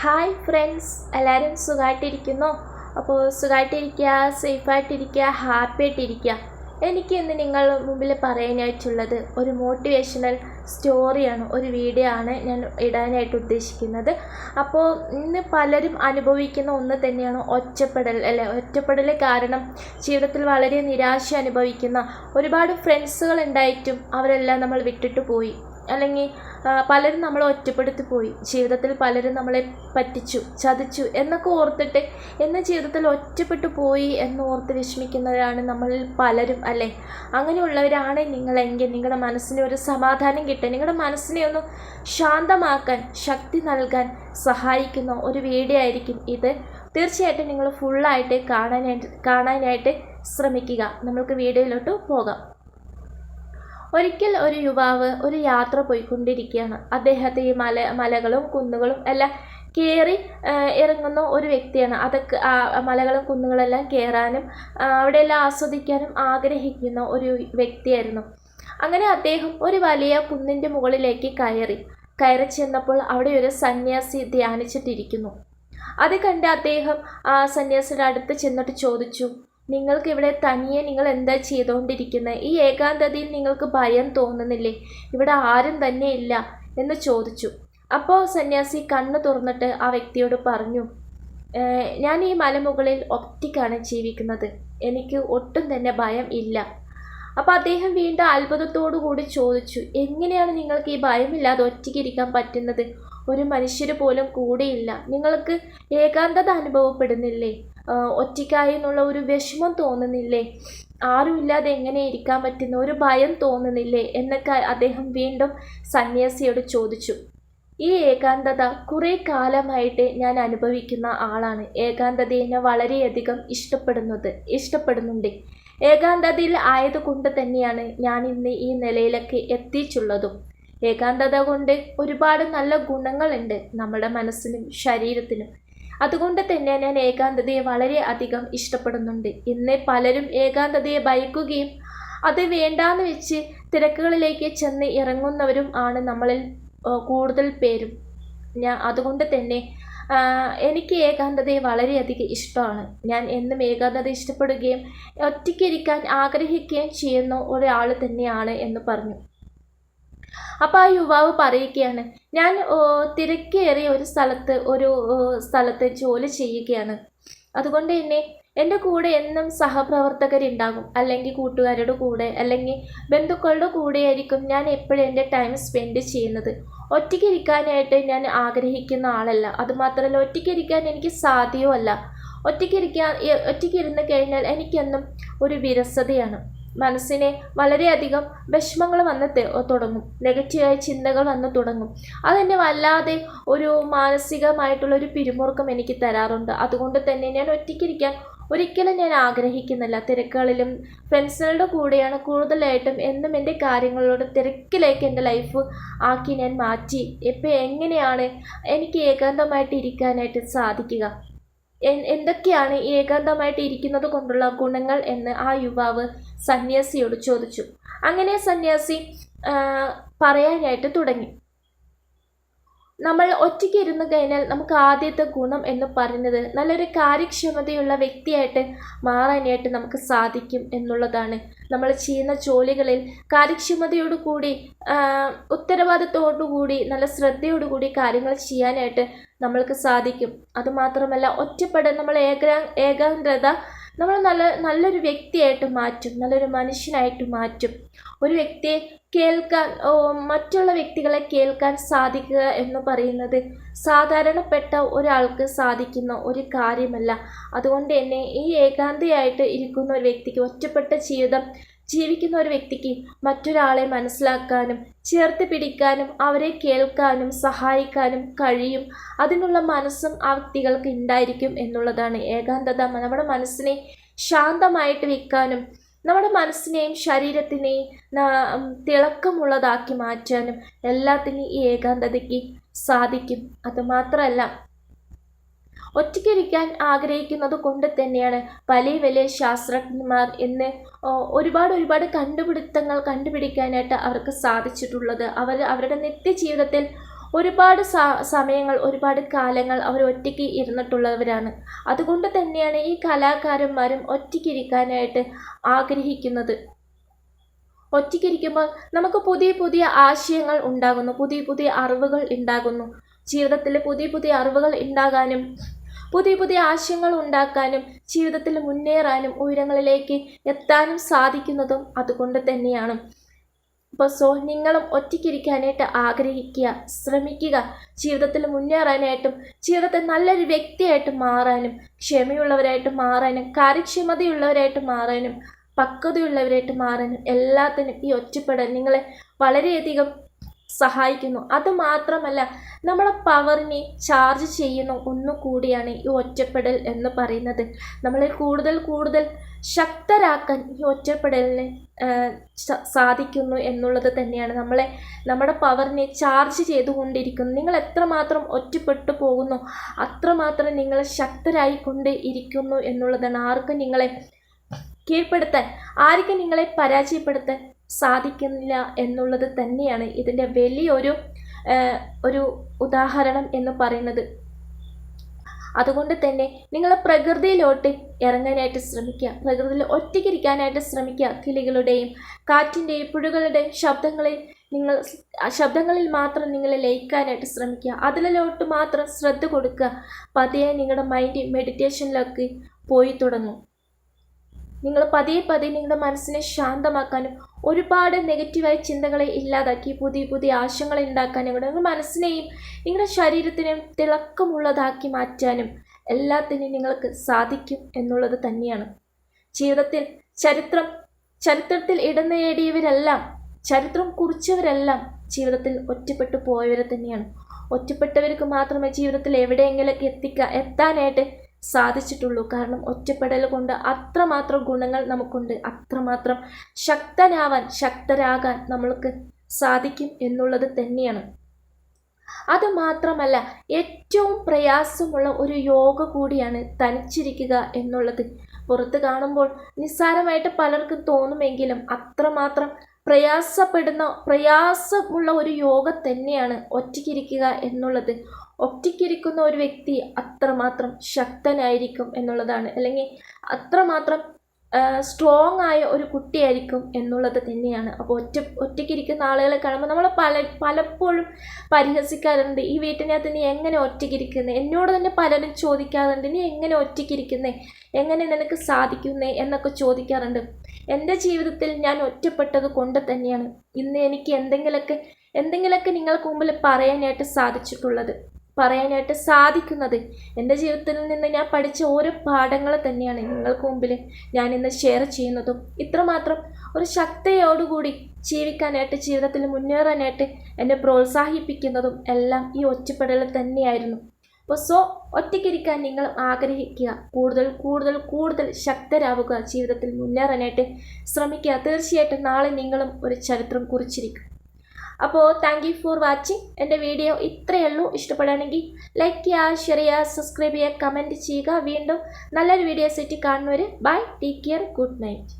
Hi friends എല്ലാവരും സുഖമായിട്ടിരിക്കുന്നു അപ്പോൾ സുഖമായിട്ടിരിക്കുക സേഫായിട്ടിരിക്കുക ഹാപ്പി ആയിട്ടിരിക്കുക എനിക്ക് ഇന്ന് നിങ്ങൾ മുമ്പിൽ പറയാനായിട്ടുള്ളത് ഒരു മോട്ടിവേഷണൽ സ്റ്റോറിയാണ് ഒരു വീഡിയോ ആണ് ഞാൻ ഇടാനായിട്ട് ഉദ്ദേശിക്കുന്നത്. അപ്പോൾ ഇന്ന് പലരും അനുഭവിക്കുന്ന ഒന്ന് തന്നെയാണ് ഒറ്റപ്പെടൽ അല്ലെ? ഒറ്റപ്പെടൽ കാരണം ജീവിതത്തിൽ വളരെ നിരാശ അനുഭവിക്കുന്ന ഒരുപാട് ഫ്രണ്ട്സുകൾ ഉണ്ടായിട്ടും അവരെല്ലാം നമ്മൾ വിട്ടിട്ട് പോയി. അല്ലെങ്കിൽ പലരും നമ്മളെ ഒറ്റപ്പെടുത്തി പോയി. ജീവിതത്തിൽ പലരും നമ്മളെ പറ്റിച്ചു ചതിച്ചു എന്നൊക്കെ ഓർത്തിട്ട് എന്ന ജീവിതത്തിൽ ഒറ്റപ്പെട്ടു പോയി എന്ന് ഓർത്ത് വിഷമിക്കുന്നവരാണ് നമ്മളിൽ പലരും അല്ലേ? അങ്ങനെയുള്ളവരാണ് നിങ്ങളെങ്കിൽ നിങ്ങളുടെ മനസ്സിന് ഒരു സമാധാനം കിട്ടാൻ നിങ്ങളുടെ മനസ്സിനെ ഒന്ന് ശാന്തമാക്കാൻ ശക്തി നൽകാൻ സഹായിക്കുന്ന ഒരു വീഡിയോ ആയിരിക്കും ഇത്. തീർച്ചയായിട്ടും നിങ്ങൾ ഫുള്ളായിട്ട് കാണാനായിട്ട് കാണാനായിട്ട് ശ്രമിക്കുക. നമ്മൾക്ക് വീഡിയോയിലോട്ട് പോകാം. ഒരിക്കൽ ഒരു യുവാവ് ഒരു യാത്ര പോയിക്കൊണ്ടിരിക്കുകയാണ്. അദ്ദേഹത്തെ ഈ മല മലകളും കുന്നുകളും എല്ലാം കയറി ഇറങ്ങുന്ന ഒരു വ്യക്തിയാണ്. അതൊക്കെ മലകളും കുന്നുകളെല്ലാം കയറാനും അവിടെയെല്ലാം ആസ്വദിക്കാനും ആഗ്രഹിക്കുന്ന ഒരു വ്യക്തിയായിരുന്നു. അങ്ങനെ അദ്ദേഹം ഒരു വലിയ കുന്നിന്റെ മുകളിലേക്ക് കയറി. കയറി ചെന്നപ്പോൾ അവിടെ ഒരു സന്യാസി ധ്യാനിച്ചിട്ടിരിക്കുന്നു. അത് കണ്ട് അദ്ദേഹം ആ സന്യാസിയുടെ അടുത്ത് ചെന്നിട്ട് ചോദിച്ചു നിങ്ങൾക്ക് ഇവിടെ തനിയെ നിങ്ങൾ എന്താ ചെയ്തുകൊണ്ടിരിക്കുന്നത് ഈ ഏകാന്തതയിൽ നിങ്ങൾക്ക് ഭയം തോന്നുന്നില്ലേ? ഇവിടെ ആരും തന്നെ ഇല്ല എന്ന് ചോദിച്ചു. അപ്പോൾ സന്യാസി കണ്ണു തുറന്നിട്ട് ആ വ്യക്തിയോട് പറഞ്ഞു ഞാൻ ഈ മലമുകളിൽ ഒറ്റയ്ക്കാണ് ജീവിക്കുന്നത്. എനിക്ക് ഒട്ടും തന്നെ ഭയം ഇല്ല. അപ്പോൾ അദ്ദേഹം വീണ്ടും അത്ഭുതത്തോടു കൂടി ചോദിച്ചു എങ്ങനെയാണ് നിങ്ങൾക്ക് ഈ ഭയമില്ലാതെ ഒറ്റയ്ക്ക് ഇരിക്കാൻ പറ്റുന്നത്? ഒരു മനുഷ്യർ പോലും കൂടെയില്ല. നിങ്ങൾക്ക് ഏകാന്തത അനുഭവപ്പെടുന്നില്ലേ? ഒറ്റയ്ക്കായി എന്നുള്ള ഒരു വിഷമം തോന്നുന്നില്ലേ? ആരുമില്ലാതെ എങ്ങനെ ഇരിക്കാൻ പറ്റുന്ന ഒരു ഭയം തോന്നുന്നില്ലേ? എന്നൊക്കെ അദ്ദേഹം വീണ്ടും സന്യാസിയോട് ചോദിച്ചു. ഈ ഏകാന്തത കുറേ കാലമായിട്ട് ഞാൻ അനുഭവിക്കുന്ന ആളാണ്. ഏകാന്തത എന്നെ വളരെയധികം ഇഷ്ടപ്പെടുന്നത് ഇഷ്ടപ്പെടുന്നുണ്ട്. ഏകാന്തതയിൽ ആയതുകൊണ്ട് തന്നെയാണ് ഞാൻ ഇന്ന് ഈ നിലയിലൊക്കെ എത്തിച്ചുള്ളതും ഏകാന്തത കൊണ്ട് ഒരുപാട് നല്ല ഗുണങ്ങളുണ്ട് നമ്മുടെ മനസ്സിനും ശരീരത്തിനും. അതുകൊണ്ട് തന്നെ ഞാൻ ഏകാന്തതയെ വളരെ അധികം ഇഷ്ടപ്പെടുന്നുണ്ട്. ഇന്ന് പലരും ഏകാന്തതയെ ഭയക്കുകയും അത് വേണ്ടാന്ന് വെച്ച് തിരക്കുകളിലേക്ക് ചെന്ന് ഇറങ്ങുന്നവരും ആണ് നമ്മളിൽ കൂടുതൽ പേരും. ഞാൻ അതുകൊണ്ട് തന്നെ എനിക്ക് ഏകാന്തതയെ വളരെയധികം ഇഷ്ടമാണ്. ഞാൻ എന്നും ഏകാന്തത ഇഷ്ടപ്പെടുകയും ഒറ്റയ്ക്കിരിക്കാൻ ആഗ്രഹിക്കുകയും ചെയ്യുന്ന ഒരാൾ തന്നെയാണ് എന്ന് പറഞ്ഞു. അപ്പോൾ ആ യുവാവ് പറയുകയാണ് ഞാൻ തിരക്കേറിയ ഒരു സ്ഥലത്ത് ഒരു സ്ഥലത്ത് ജോലി ചെയ്യുകയാണ്. അതുകൊണ്ട് തന്നെ എന്റെ കൂടെ എന്നും സഹപ്രവർത്തകരുണ്ടാകും. അല്ലെങ്കിൽ കൂട്ടുകാരുടെ കൂടെ അല്ലെങ്കിൽ ബന്ധുക്കളുടെ കൂടെയായിരിക്കും ഞാൻ എപ്പോഴും എന്റെ ടൈം സ്പെൻഡ് ചെയ്യുന്നത്. ഒറ്റയ്ക്ക് ഇരിക്കാനായിട്ട് ഞാൻ ആഗ്രഹിക്കുന്ന ആളല്ല. അതുമാത്രമല്ല ഒറ്റയ്ക്ക് ഇരിക്കാൻ എനിക്ക് സാധ്യമല്ല. ഒറ്റയ്ക്ക് ഇരിക്കാൻ ഒറ്റയ്ക്ക് ഇരുന്ന് കഴിഞ്ഞാൽ എനിക്കെന്നും ഒരു വിരസതയാണ്. മനസ്സിനെ വളരെയധികം വിഷമങ്ങൾ വന്ന് തുടങ്ങും. നെഗറ്റീവായ ചിന്തകൾ വന്ന് തുടങ്ങും. അതെന്നെ വല്ലാതെ ഒരു മാനസികമായിട്ടുള്ള ഒരു പിരിമുറുക്കം എനിക്ക് തരാറുണ്ട്. അതുകൊണ്ട് തന്നെ ഞാൻ ഒറ്റയ്ക്കിരിക്കാൻ ഒരിക്കലും ഞാൻ ആഗ്രഹിക്കുന്നില്ല. തിരക്കുകളിലും ഫ്രണ്ട്സുകളുടെ കൂടെയാണ് കൂടുതലായിട്ടും എന്നും എന്റെ കാര്യങ്ങളോട് തിരക്കിലേക്ക് എന്റെ ലൈഫ് ആക്കി ഞാൻ മാറ്റി. ഇപ്പോൾ എങ്ങനെയാണ് എനിക്ക് ഏകാന്തമായിട്ട് ഇരിക്കാനായിട്ട് സാധിക്കുക? എന്തൊക്കെയാണ് ഏകാന്തമായിട്ട് ഇരിക്കുന്നത് കൊണ്ടുള്ള ഗുണങ്ങൾ എന്ന് ആ യുവാവ് സന്യാസിയോട് ചോദിച്ചു. അങ്ങനെ സന്യാസി പറയാനായിട്ട് തുടങ്ങി. നമ്മൾ ഒറ്റയ്ക്ക് ഇരുന്ന് കഴിഞ്ഞാൽ നമുക്ക് ആദ്യത്തെ ഗുണം എന്ന് പറയുന്നത് നല്ലൊരു കാര്യക്ഷമതയുള്ള വ്യക്തിയായിട്ട് മാറാനായിട്ട് നമുക്ക് സാധിക്കും എന്നുള്ളതാണ്. നമ്മൾ ചെയ്യുന്ന ജോലികളിൽ കാര്യക്ഷമതയോടുകൂടി കൂടി ആ, കൂടി നല്ല ശ്രദ്ധയോടുകൂടി കാര്യങ്ങൾ ചെയ്യാനായിട്ട് നമ്മൾക്ക് സാധിക്കും. അതുമാത്രമല്ല ഒറ്റപ്പെടൽ നമ്മൾ ഏകാ ഏകാഗ്രത നമ്മൾ നല്ല നല്ലൊരു വ്യക്തിയായിട്ട് മാറ്റും നല്ലൊരു മനുഷ്യനായിട്ട് മാറ്റും. ഒരു വ്യക്തിയെ കേൾക്കാൻ മറ്റുള്ള വ്യക്തികളെ കേൾക്കാൻ സാധിക്കുക എന്ന് പറയുന്നത് സാധാരണപ്പെട്ട ഒരാൾക്ക് സാധിക്കുന്ന ഒരു കാര്യമല്ല. അതുകൊണ്ട് തന്നെ ഈ ഏകാന്തയായിട്ട് ഇരിക്കുന്ന ഒരു വ്യക്തിക്ക് ഒറ്റപ്പെട്ട ജീവിതം ജീവിക്കുന്ന ഒരു വ്യക്തിക്ക് മറ്റൊരാളെ മനസ്സിലാക്കാനും ചേർത്ത് പിടിക്കാനും അവരെ കേൾക്കാനും സഹായിക്കാനും കഴിയും. അതിനുള്ള മനസ്സും ആ വ്യക്തികൾക്ക് ഉണ്ടായിരിക്കും എന്നുള്ളതാണ് ഏകാന്തത. നമ്മുടെ മനസ്സിനെ ശാന്തമായിട്ട് വെക്കാനും നമ്മുടെ മനസ്സിനെയും ശരീരത്തിനെയും തിളക്കമുള്ളതാക്കി മാറ്റാനും എല്ലാത്തിനും ഈ ഏകാന്തതയ്ക്ക് സാധിക്കും. അതുമാത്രമല്ല ഒറ്റയ്ക്കിരിക്കാൻ ആഗ്രഹിക്കുന്നത് കൊണ്ട് തന്നെയാണ്. വലിയ വലിയ ശാസ്ത്രജ്ഞന്മാർ ഇന്ന് ഒരുപാട് ഒരുപാട് കണ്ടുപിടുത്തങ്ങൾ കണ്ടുപിടിക്കാനായിട്ട് അവർക്ക് സാധിച്ചിട്ടുള്ളത്. അവർ അവരുടെ നിത്യജീവിതത്തിൽ ഒരുപാട് സമയങ്ങൾ ഒരുപാട് കാലങ്ങൾ അവർ ഒറ്റയ്ക്ക് ഇരുന്നിട്ടുള്ളവരാണ്. അതുകൊണ്ട് തന്നെയാണ് ഈ കലാകാരന്മാരും ഒറ്റയ്ക്കിരിക്കാനായിട്ട് ആഗ്രഹിക്കുന്നത്. ഒറ്റയ്ക്കിരിക്കുമ്പോൾ നമുക്ക് പുതിയ പുതിയ ആശയങ്ങൾ ഉണ്ടാകുന്നു പുതിയ പുതിയ അറിവുകൾ ഉണ്ടാകുന്നു. ജീവിതത്തിൽ പുതിയ പുതിയ അറിവുകൾ ഉണ്ടാകാനും പുതിയ പുതിയ ആശയങ്ങൾ ഉണ്ടാക്കാനും ജീവിതത്തിൽ മുന്നേറാനും ഉയരങ്ങളിലേക്ക് എത്താനും സാധിക്കുന്നതും അതുകൊണ്ട് തന്നെയാണ്. അപ്പോൾ സോ നിങ്ങളും ഒറ്റയ്ക്കിരിക്കാനായിട്ട് ആഗ്രഹിക്കുക ശ്രമിക്കുക ജീവിതത്തിൽ മുന്നേറാനായിട്ടും ജീവിതത്തിൽ നല്ലൊരു വ്യക്തിയായിട്ട് മാറാനും ക്ഷമയുള്ളവരായിട്ട് മാറാനും കാര്യക്ഷമതയുള്ളവരായിട്ട് മാറാനും പക്വതയുള്ളവരായിട്ട് മാറാനും എല്ലാത്തിനും ഈ ഒറ്റപ്പെടൽ നിങ്ങളെ വളരെയധികം സഹായിക്കുന്നു. അതുമാത്രമല്ല നമ്മളെ പവറിനെ ചാർജ് ചെയ്യുന്ന ഒന്നുകൂടിയാണ് ഈ ഒറ്റപ്പെടൽ എന്ന് പറയുന്നത്. നമ്മളെ കൂടുതൽ കൂടുതൽ ശക്തരാക്കാൻ ഈ ഒറ്റപ്പെടലിന് സാധിക്കുന്നു എന്നുള്ളത് തന്നെയാണ്. നമ്മളെ നമ്മുടെ പവറിനെ ചാർജ് ചെയ്തുകൊണ്ടിരിക്കുന്നു. നിങ്ങൾ എത്രമാത്രം ഒറ്റപ്പെട്ടു പോകുന്നു അത്രമാത്രം നിങ്ങൾ ശക്തരായിക്കൊണ്ട് ഇരിക്കുന്നു എന്നുള്ളതാണ്. ആർക്കും നിങ്ങളെ കീഴ്പ്പെടുത്താൻ ആർക്കും നിങ്ങളെ പരാജയപ്പെടുത്താൻ സാധിക്കുന്നില്ല എന്നുള്ളത് തന്നെയാണ് ഇതിന്റെ വലിയൊരു ഒരു ഉദാഹരണം എന്ന് പറയുന്നത്. അതുകൊണ്ട് തന്നെ നിങ്ങൾ പ്രകൃതിയിലോട്ട് ഇറങ്ങാനായിട്ട് ശ്രമിക്കുക. പ്രകൃതിയിൽ ഒറ്റയ്ക്കിരിക്കാനായിട്ട് ശ്രമിക്കുക. കിളികളുടെയും കാറ്റിന്റെയും പുഴകളുടെയും ശബ്ദങ്ങളിൽ നിങ്ങൾ ശബ്ദങ്ങളിൽ മാത്രം നിങ്ങൾ ലയിക്കാനായിട്ട് ശ്രമിക്കുക. അതിലോട്ട് മാത്രം ശ്രദ്ധ കൊടുക്കുക. പതിയെ നിങ്ങളുടെ മൈൻഡ് മെഡിറ്റേഷനിലൊക്കെ പോയി തുടങ്ങും. നിങ്ങൾ പതിയെ പതിയെ നിങ്ങളുടെ മനസ്സിനെ ശാന്തമാക്കാനും ഒരുപാട് നെഗറ്റീവായ ചിന്തകളെ ഇല്ലാതാക്കി പുതിയ പുതിയ ആശയങ്ങൾ ഉണ്ടാക്കാനും നിങ്ങളുടെ മനസ്സിനെയും നിങ്ങളുടെ ശരീരത്തിനെയും തിളക്കമുള്ളതാക്കി മാറ്റാനും എല്ലാത്തിനും നിങ്ങൾക്ക് സാധിക്കും എന്നുള്ളത് തന്നെയാണ്. ജീവിതത്തിൽ ചരിത്രം ചരിത്രത്തിൽ ഇടം നേടിയവരെല്ലാം ചരിത്രം കുറിച്ചവരെല്ലാം ജീവിതത്തിൽ ഒറ്റപ്പെട്ടു പോയവരെ തന്നെയാണ്. ഒറ്റപ്പെട്ടവർക്ക് മാത്രമേ ജീവിതത്തിൽ എവിടെയെങ്കിലൊക്കെ എത്തിക്കുക എത്താനായിട്ട് സാധിച്ചിട്ടുള്ളൂ. കാരണം ഒറ്റപ്പെടൽ കൊണ്ട് അത്രമാത്രം ഗുണങ്ങൾ നമുക്കുണ്ട്. അത്രമാത്രം ശക്തനാവാൻ ശക്തരാകാൻ നമ്മൾക്ക് സാധിക്കും എന്നുള്ളത് തന്നെയാണ്. അത് മാത്രമല്ല ഏറ്റവും പ്രയാസമുള്ള ഒരു യോഗ കൂടിയാണ് തനിച്ചിരിക്കുക എന്നുള്ളത്. പുറത്ത് കാണുമ്പോൾ നിസ്സാരമായിട്ട് പലർക്കും തോന്നുമെങ്കിലും അത്രമാത്രം പ്രയാസപ്പെടുന്ന പ്രയാസമുള്ള ഒരു യോഗ തന്നെയാണ് ഒറ്റയ്ക്കിരിക്കുക എന്നുള്ളത്. ഒറ്റയ്ക്കിരിക്കുന്ന ഒരു വ്യക്തി അത്രമാത്രം ശക്തനായിരിക്കും എന്നുള്ളതാണ്. അല്ലെങ്കിൽ അത്രമാത്രം സ്ട്രോങ് ആയ ഒരു കുട്ടിയായിരിക്കും എന്നുള്ളത് തന്നെയാണ്. അപ്പോൾ ഒറ്റ ഒറ്റയ്ക്കിരിക്കുന്ന ആളുകളെ കാണുമ്പോൾ നമ്മൾ പല പലപ്പോഴും പരിഹസിക്കാറുണ്ട്. ഈ വീട്ടിനകത്ത് നീ എങ്ങനെ ഒറ്റയ്ക്കിരിക്കുന്നത് എന്നോട് തന്നെ പലരും ചോദിക്കാറുണ്ട് നീ എങ്ങനെ ഒറ്റയ്ക്കിരിക്കുന്നേ? എങ്ങനെ നിനക്ക് സാധിക്കുന്നേ? എന്നൊക്കെ ചോദിക്കാറുണ്ട്. എന്റെ ജീവിതത്തിൽ ഞാൻ ഒറ്റപ്പെട്ടത് കൊണ്ട് തന്നെയാണ് ഇന്ന് എനിക്ക് എന്തെങ്കിലുമൊക്കെ എന്തെങ്കിലുമൊക്കെ നിങ്ങൾക്ക് മുമ്പിൽ പറയാനായിട്ട് സാധിച്ചിട്ടുള്ളത്. പറയാനായിട്ട് സാധിക്കുന്നത്. എന്റെ ജീവിതത്തിൽ നിന്ന് ഞാൻ പഠിച്ച ഓരോ പാഠങ്ങൾ തന്നെയാണ് നിങ്ങൾക്ക് മുമ്പിൽ ഞാൻ ഇന്ന് ഷെയർ ചെയ്യുന്നതും. ഇത്രമാത്രം ഒരു ശക്തിയോടുകൂടി ജീവിക്കാനായിട്ട് ജീവിതത്തിൽ മുന്നേറാനായിട്ട് എന്നെ പ്രോത്സാഹിപ്പിക്കുന്നതും എല്ലാം ഈ ഒറ്റപ്പെടൽ തന്നെയായിരുന്നു. അപ്പോൾ സോ ഒറ്റയ്ക്കിരിക്കാൻ നിങ്ങൾ ആഗ്രഹിക്കുക. കൂടുതൽ കൂടുതൽ കൂടുതൽ ശക്തരാവുക. ജീവിതത്തിൽ മുന്നേറാനായിട്ട് ശ്രമിക്കുക. തീർച്ചയായിട്ടും നാളെ നിങ്ങളും ഒരു ചരിത്രം കുറിച്ചിരിക്കും. അപ്പോൾ താങ്ക് യു ഫോർ വാച്ചിങ് എന്റെ വീഡിയോ ഇത്രയേ ഉള്ളൂ. ഇഷ്ടപ്പെടുകയാണെങ്കിൽ ലൈക്ക് ചെയ്യുക ഷെയർ ചെയ്യുക സബ്സ്ക്രൈബ് ചെയ്യുക കമന്റ് ചെയ്യുക. വീണ്ടും നല്ലൊരു വീഡിയോസ് ആയിട്ട് കാണുന്നവർ bye take care good night